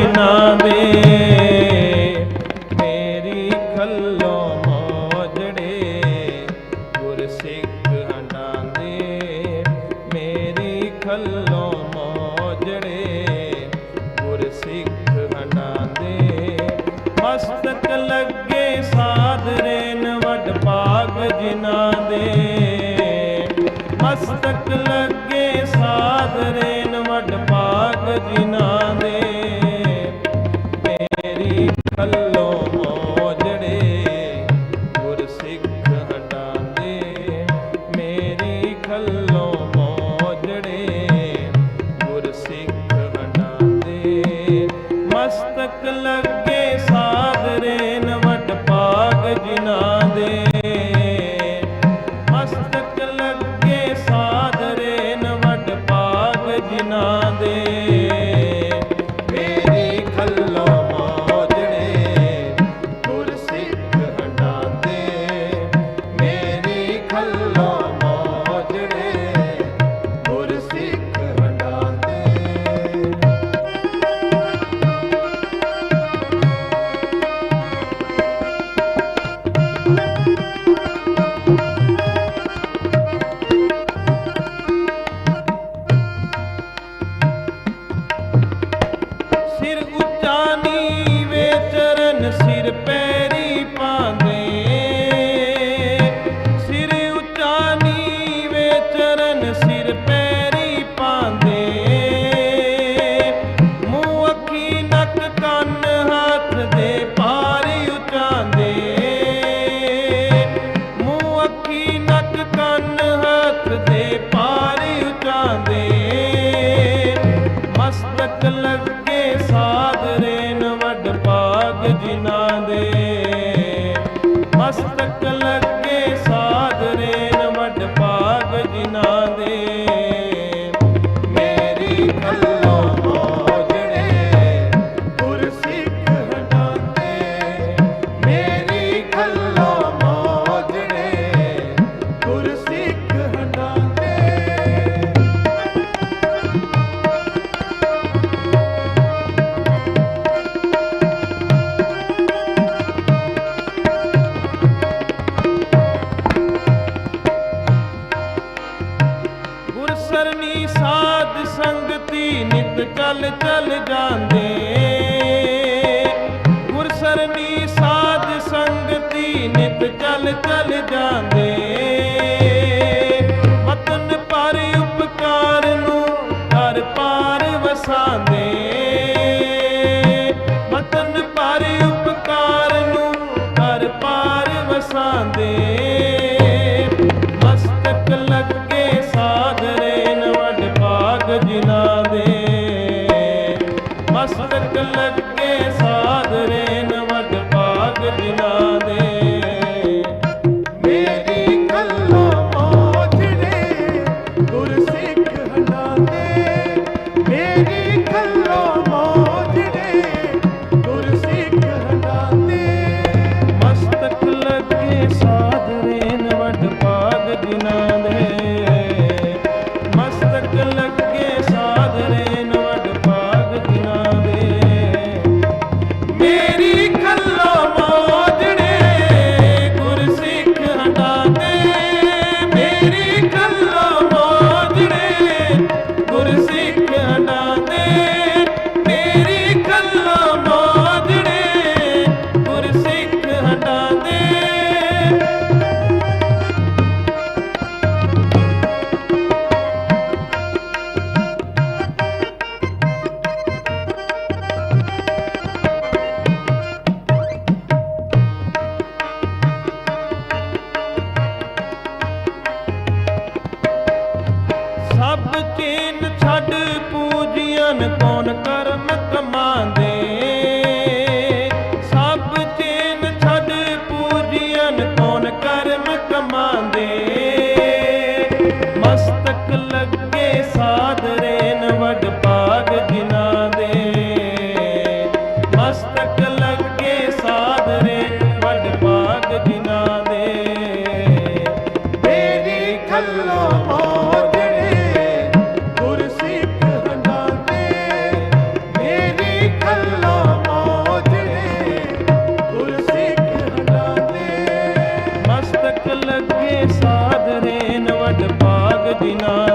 ਜਿਨਾ ਦੇ ਗੁਰ ਸਿੱਖ ਹਟਾਂਦੇ ਮੇਰੀ ਖੱਲੋ ਮੋਜੜੇ, ਗੁਰ ਸਿੱਖ ਹਟਾਂਦੇ ਲੱਗੇ ਸਾਧਰੇ ਨ ਵਡ ਪਾਗ ਜਿਨਾ ਦੇ। ਮਸਤਕ ਲੱਗੇ ਸਾਧਰੇ ਨ ਪਾਗ ਜਿਨਾ ਦੇ। ਪੱਲੋ ਮੋਜੜੇ ਗੁਰ ਸਿੱਖ ਮੇਰੀ ਖੱਲੋ ਗੁਰ ਸਿੱਖ ਹਟਾਂਦੇ ਮਸਤਕ ਲਗ وسلم ਸਰਨੀ ਸਾਧ ਸੰਗਤੀ ਨਿਤ ਕਲ ਚਲ ਜਾਂਦੇ। ਗੁਰ ਸਰਨੀ ਸਾਧ ਸੰਗਤੀ ਨਿਤ ਕਲ ਚਲ ਜਾਂਦੇ। ਮਦਨ ਕਲਕ ਛੱਡ ਪੂਜੀਆਂ ਕੌਣ ਕਰਮ ਕਮਾਂਦ? মদিনা